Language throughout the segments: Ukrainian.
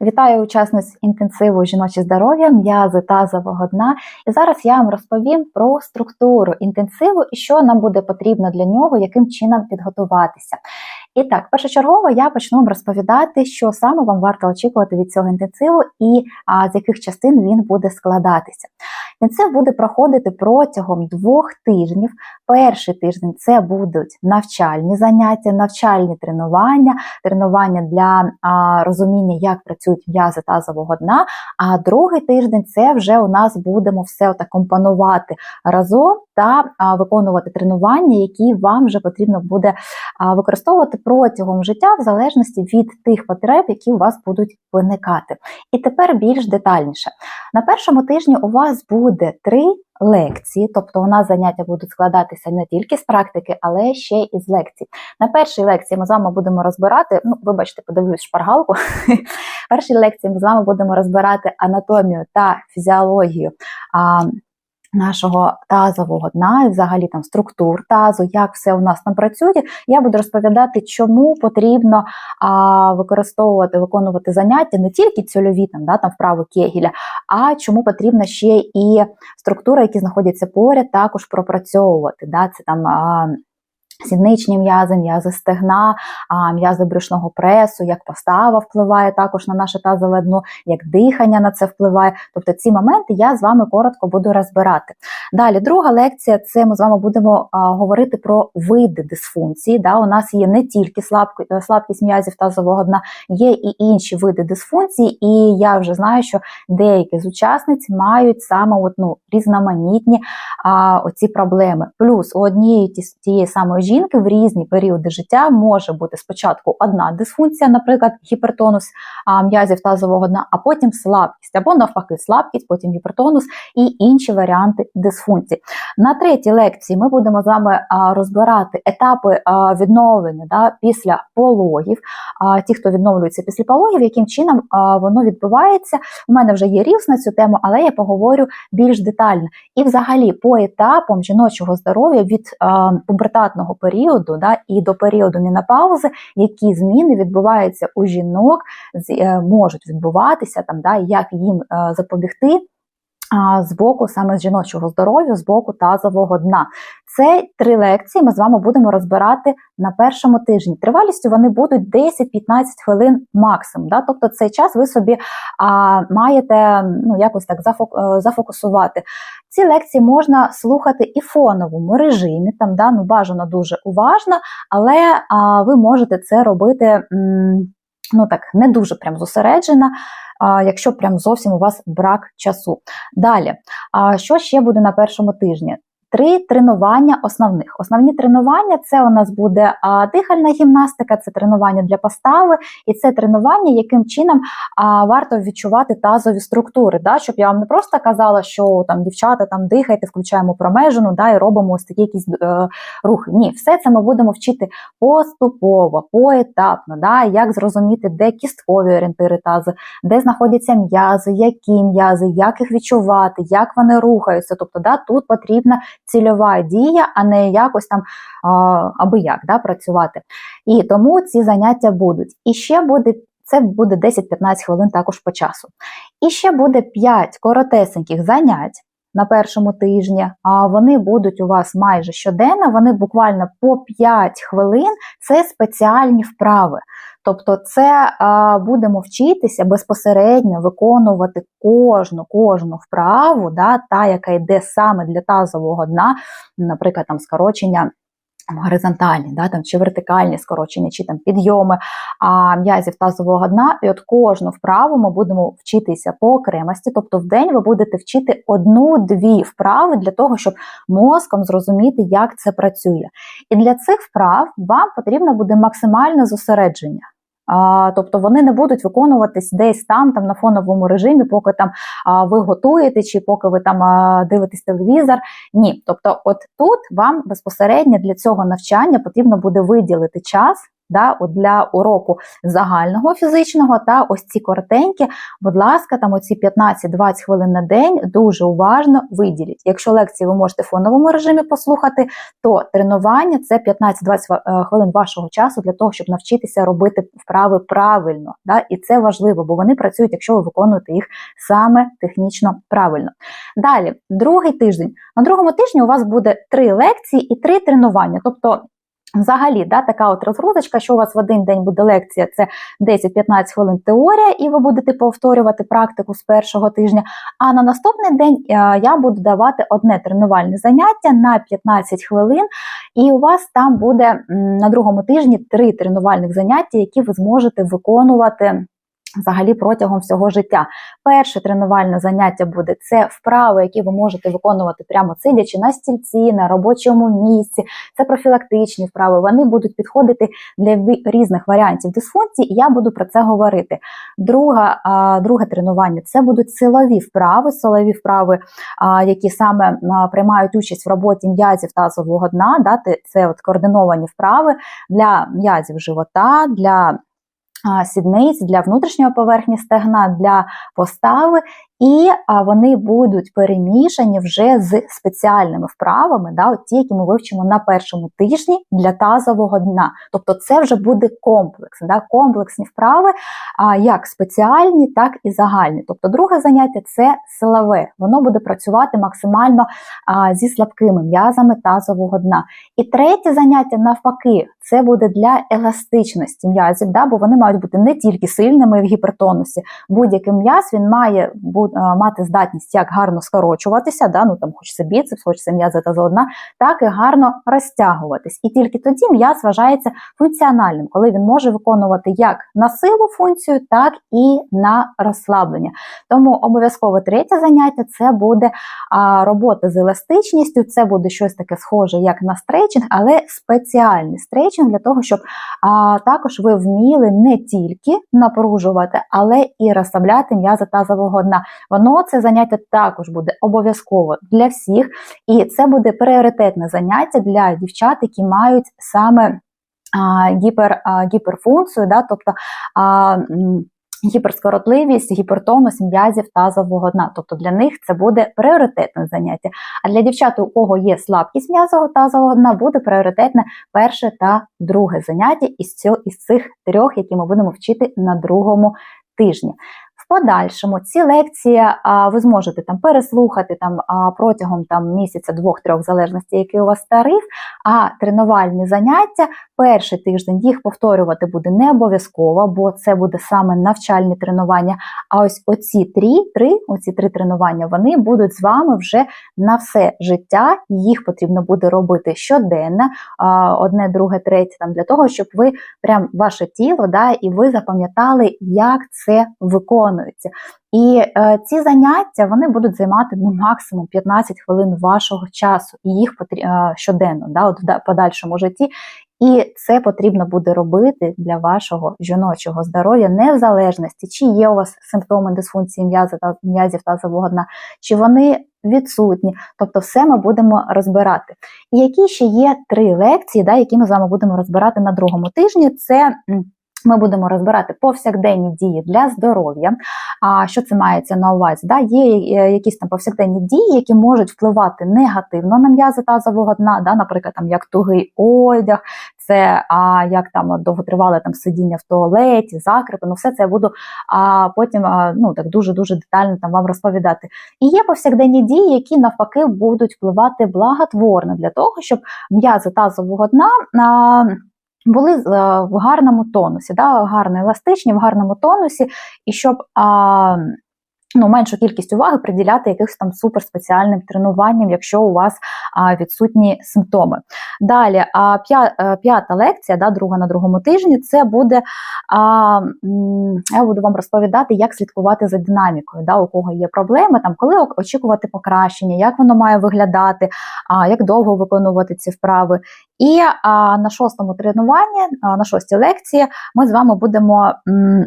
Вітаю учасниць інтенсиву жіноче здоров'я, м'язи тазового дна. І зараз я вам розповім про структуру інтенсиву і що нам буде потрібно для нього, яким чином підготуватися. І так, першочергово я почну вам розповідати, що саме вам варто очікувати від цього інтенсиву і а, з яких частин він буде складатися. Інтенсив буде проходити протягом двох тижнів. Перший тиждень це будуть навчальні заняття, навчальні тренування, тренування для а, розуміння, як працюють м'язи тазового дна. А другий тиждень це вже у нас будемо все так компонувати разом та а, виконувати тренування, які вам вже потрібно буде а, використовувати протягом життя, в залежності від тих потреб, які у вас будуть виникати. І тепер більш детальніше. На першому тижні у вас буде три лекції, тобто у нас заняття будуть складатися не тільки з практики, але ще і з лекцій. На першій лекції ми з вами будемо розбирати, ну, вибачте, подивлюсь шпаргалку. Першій лекції ми з вами будемо розбирати анатомію та фізіологію. Нашого тазового дна і взагалі там структур тазу, як все у нас там працює. Я буду розповідати, чому потрібно а, використовувати, виконувати заняття не тільки цільові там, да, там вправи кегіля, а чому потрібно ще і структури, які знаходяться поряд, також пропрацьовувати. Да, Це там а, Сідничні м'язи, м'язи стегна, м'язи брюшного пресу, як постава впливає також на наше тазове дно, як дихання на це впливає. Тобто ці моменти я з вами коротко буду розбирати. Далі, друга лекція це ми з вами будемо говорити про види дисфункції. Да? У нас є не тільки е, слабкість м'язів тазового дна, є і інші види дисфункції, і я вже знаю, що деякі з учасниць мають саме от, ну, різноманітні а, оці проблеми. Плюс у однієї тієї самої жінки в різні періоди життя може бути спочатку одна дисфункція, наприклад, гіпертонус м'язів тазового дна, а потім слабкість, або навпаки, слабкість, потім гіпертонус і інші варіанти дисфункції. На третій лекції ми будемо з вами розбирати етапи відновлення да, після пологів. Ті, хто відновлюється після пологів, яким чином воно відбувається. У мене вже є рівс на цю тему, але я поговорю більш детально. І, взагалі, по етапам жіночого здоров'я від пубертатного періоду да, і до періоду менопаузи, які зміни відбуваються у жінок, е, можуть відбуватися там, да, як їм е, запобігти. З боку саме з жіночого здоров'я, з боку тазового дна. Це три лекції ми з вами будемо розбирати на першому тижні. Тривалістю вони будуть 10-15 хвилин максимум. Да? Тобто цей час ви собі а, маєте ну, якось так е, зафокусувати. Ці лекції можна слухати і в фоновому режимі, там да, ну, бажано дуже уважно, але а, ви можете це робити м, ну так, не дуже прям зосереджена, якщо прям зовсім у вас брак часу. Далі, що ще буде на першому тижні? Три тренування основних. Основні тренування це у нас буде а, дихальна гімнастика, це тренування для постави, і це тренування, яким чином а, варто відчувати тазові структури. Да? Щоб я вам не просто казала, що там дівчата там дихайте, включаємо промежину да, і робимо ось такі якісь е, рухи. Ні, все це ми будемо вчити поступово, поетапно, да? як зрозуміти, де кісткові орієнтири тазу, де знаходяться м'язи, які м'язи, як їх відчувати, як вони рухаються. Тобто, да, тут потрібна цільова дія, а не якось там аби як да, працювати. І тому ці заняття будуть. І ще буде. Це буде 10-15 хвилин також по часу. І ще буде 5 коротесеньких занять на першому тижні, а вони будуть у вас майже щоденно, вони буквально по 5 хвилин це спеціальні вправи. Тобто, це а, будемо вчитися безпосередньо виконувати кожну кожну вправу, да, та, яка йде саме для тазового дна, наприклад, там скорочення. Горизонтальні, да, там, чи вертикальні скорочення, чи там підйоми а, м'язів тазового дна. І от кожну вправу ми будемо вчитися по окремості. Тобто в день ви будете вчити одну-дві вправи для того, щоб мозком зрозуміти, як це працює. І для цих вправ вам потрібно буде максимальне зосередження. А, Тобто вони не будуть виконуватись десь там, там на фоновому режимі, поки там а, ви готуєте, чи поки ви там а, дивитесь телевізор. Ні, тобто, от тут вам безпосередньо для цього навчання потрібно буде виділити час да, от для уроку загального фізичного та ось ці коротенькі, будь ласка, там оці 15-20 хвилин на день дуже уважно виділіть. Якщо лекції ви можете в фоновому режимі послухати, то тренування це 15-20 хвилин вашого часу для того, щоб навчитися робити вправи правильно. Да? І це важливо, бо вони працюють, якщо ви виконуєте їх саме технічно правильно. Далі, другий тиждень. На другому тижні у вас буде три лекції і три тренування. Тобто Взагалі, да, така от розгрузочка, що у вас в один день буде лекція, це 10-15 хвилин теорія, і ви будете повторювати практику з першого тижня. А на наступний день е, я буду давати одне тренувальне заняття на 15 хвилин, і у вас там буде на другому тижні три тренувальних заняття, які ви зможете виконувати. Взагалі протягом всього життя. Перше тренувальне заняття буде це вправи, які ви можете виконувати прямо сидячи на стільці, на робочому місці. Це профілактичні вправи. Вони будуть підходити для різних варіантів дисфункції, і я буду про це говорити. Друга, Друге тренування це будуть силові вправи, силові вправи, які саме приймають участь в роботі м'язів тазового дна. Дати це от координовані вправи для м'язів живота, для сідниць для внутрішньої поверхні стегна, для постави і вони будуть перемішані вже з спеціальними вправами, да, от ті, які ми вивчимо на першому тижні для тазового дна. Тобто це вже буде комплекс, да, комплексні вправи, як спеціальні, так і загальні. Тобто, друге заняття це силове, воно буде працювати максимально зі слабкими м'язами тазового дна. І третє заняття, навпаки, це буде для еластичності м'язів, да, бо вони мають бути не тільки сильними в гіпертонусі. Будь-який м'яз він має бути мати здатність як гарно скорочуватися, да, ну там хочеться біцепс, хочеться м'язи та заодна, так і гарно розтягуватись. І тільки тоді м'яз вважається функціональним, коли він може виконувати як на силу функцію, так і на розслаблення. Тому обов'язково третє заняття це буде а, робота з еластичністю, це буде щось таке схоже, як на стрейчинг, але спеціальний стрейчинг для того, щоб а, також ви вміли не тільки напружувати, але і розслабляти м'язи тазового дна. Воно це заняття також буде обов'язково для всіх, і це буде пріоритетне заняття для дівчат, які мають саме гіпер, гіперфункцію, да, тобто гіперскоротливість, гіпертонус м'язів тазового дна. Тобто для них це буде пріоритетне заняття. А для дівчат, у кого є слабкість м'язового тазового дна, буде пріоритетне перше та друге заняття із цих трьох, які ми будемо вчити на другому тижні подальшому ці лекції а, ви зможете там переслухати там а, протягом там місяця, двох-трьох, в залежності, який у вас тариф. А тренувальні заняття перший тиждень їх повторювати буде не обов'язково, бо це буде саме навчальні тренування. А ось оці три, три, оці три тренування вони будуть з вами вже на все життя. Їх потрібно буде робити щоденно, а, одне, друге, третє, там для того, щоб ви прям ваше тіло, да, і ви запам'ятали, як це виконує виконуються. І е, ці заняття вони будуть займати ну, максимум 15 хвилин вашого часу, і їх потрібно е, щоденно, да, от в подальшому житті. І це потрібно буде робити для вашого жіночого здоров'я, не в залежності, чи є у вас симптоми дисфункції м'язів та м'язів тазового дна, чи вони відсутні. Тобто, все ми будемо розбирати. І які ще є три лекції, да, які ми з вами будемо розбирати на другому тижні, це. Ми будемо розбирати повсякденні дії для здоров'я. А що це мається на увазі? Да? Є е, якісь там повсякденні дії, які можуть впливати негативно на м'язи тазового дна, да? наприклад, там як тугий одяг, це а як там довготривале там сидіння в туалеті, закрипи, ну все це я буду а потім а, ну так дуже дуже детально там вам розповідати. І є повсякденні дії, які навпаки будуть впливати благотворно для того, щоб м'язи тазового дна. А, були е, в гарному тонусі, да, гарно еластичні, в гарному тонусі, і щоб а, ну, меншу кількість уваги приділяти якихось там суперспеціальним тренуванням, якщо у вас а, відсутні симптоми. Далі, а, е, п'ята лекція, да, друга на другому тижні, це буде а, я буду вам розповідати, як слідкувати за динамікою, да, у кого є проблеми, там, коли очікувати покращення, як воно має виглядати, а, як довго виконувати ці вправи. І а, на шостому тренуванні, а, на шостій лекції, ми з вами будемо. М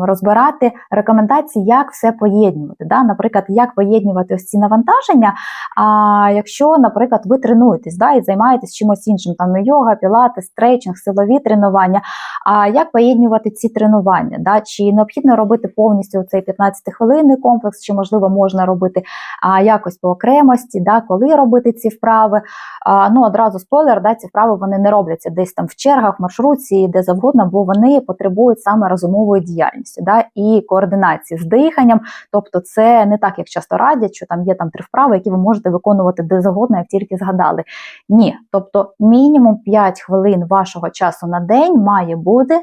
розбирати рекомендації, як все поєднувати. Да? Наприклад, як поєднувати ось ці навантаження. А якщо, наприклад, ви тренуєтесь да, і займаєтесь чимось іншим, там йога, пілати, стрейчинг, силові тренування. А як поєднувати ці тренування? Да? Чи необхідно робити повністю цей 15-хвилинний комплекс, чи можливо можна робити а, якось по окремості, да? коли робити ці вправи? А, ну одразу спойлер, да, ці вправи вони не робляться десь там в чергах, в маршрутці, де завгодно, бо вони потребують саме розумової діяльності да, і координації з диханням. Тобто, це не так, як часто радять, що там є там три вправи, які ви можете виконувати де завгодно, як тільки згадали. Ні, тобто мінімум 5 хвилин вашого часу на день має бути, е,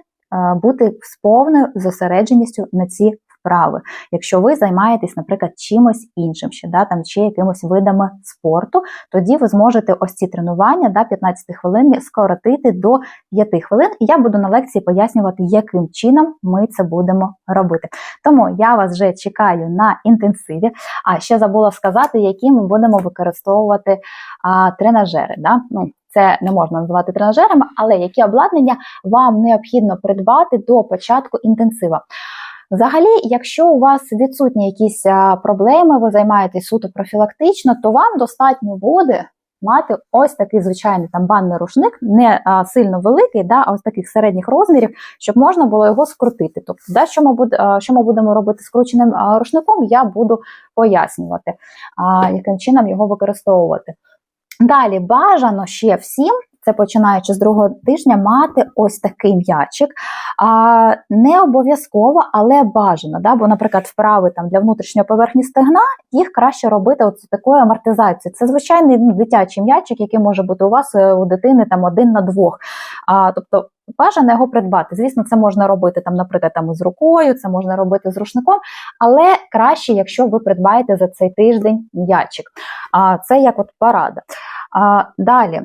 бути з повною зосередженістю на ці вправи. Якщо ви займаєтесь, наприклад, чимось іншим, ще да, там чи якимось видами спорту, тоді ви зможете ось ці тренування да, 15 хвилин скоротити до 5 хвилин, і я буду на лекції пояснювати, яким чином ми це будемо робити. Тому я вас вже чекаю на інтенсиві. А ще забула сказати, які ми будемо використовувати а, тренажери. Да? Ну, це не можна називати тренажерами, але які обладнання вам необхідно придбати до початку інтенсива. Взагалі, якщо у вас відсутні якісь проблеми, ви займаєтесь суто профілактично, то вам достатньо буде мати ось такий звичайний там банний рушник, не а, сильно великий, да, а ось таких середніх розмірів, щоб можна було його скрутити. Тобто, да, що ми буде, що ми будемо робити скрученим а, рушником, я буду пояснювати, а, яким чином його використовувати. Далі бажано ще всім це починаючи з другого тижня, мати ось такий м'ячик. А, Не обов'язково, але бажано. Да? Бо, наприклад, вправи там для внутрішньої поверхні стегна їх краще робити от з такою амортизацією. Це звичайний ну, дитячий м'ячик, який може бути у вас е, у дитини там один на двох. А, Тобто бажано його придбати. Звісно, це можна робити там, наприклад, там з рукою, це можна робити з рушником, але краще, якщо ви придбаєте за цей тиждень м'ячик. А, Це як от порада. А, Далі.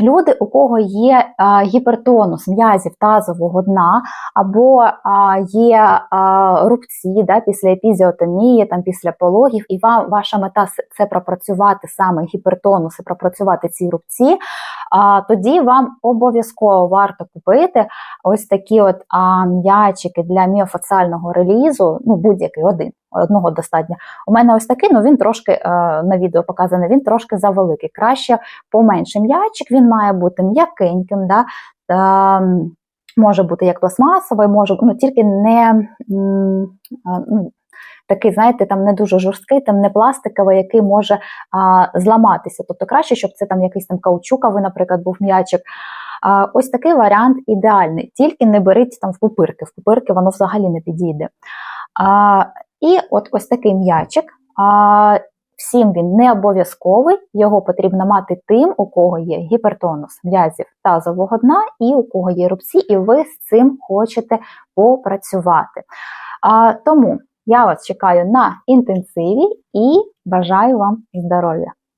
Люди, у кого є а, гіпертонус м'язів тазового дна, або а, є а, рубці да, після епізіотомії, там після пологів, і вам ваша мета це пропрацювати саме гіпертонус і пропрацювати ці рубці, а, тоді вам обов'язково варто купити ось такі от а, м'ячики для міофоціального релізу, ну будь-який один одного достатньо. У мене ось такий, ну він трошки е, на відео показаний, він трошки завеликий. Краще поменше м'ячик, він має бути м'якеньким. да, Може бути як пластмасовий, може ну тільки не ну, такий, знаєте, там не дуже жорсткий, там не пластиковий, який може а, зламатися. Тобто краще, щоб це там якийсь там каучуковий, наприклад, був м'ячик. А, Ось такий варіант ідеальний. Тільки не беріть там в пупирки. В пупирки воно взагалі не підійде. А, і от ось такий м'ячик. А, Всім він не обов'язковий, його потрібно мати тим, у кого є гіпертонус м'язів тазового дна, і у кого є рубці, і ви з цим хочете попрацювати. А, Тому я вас чекаю на інтенсиві і бажаю вам здоров'я!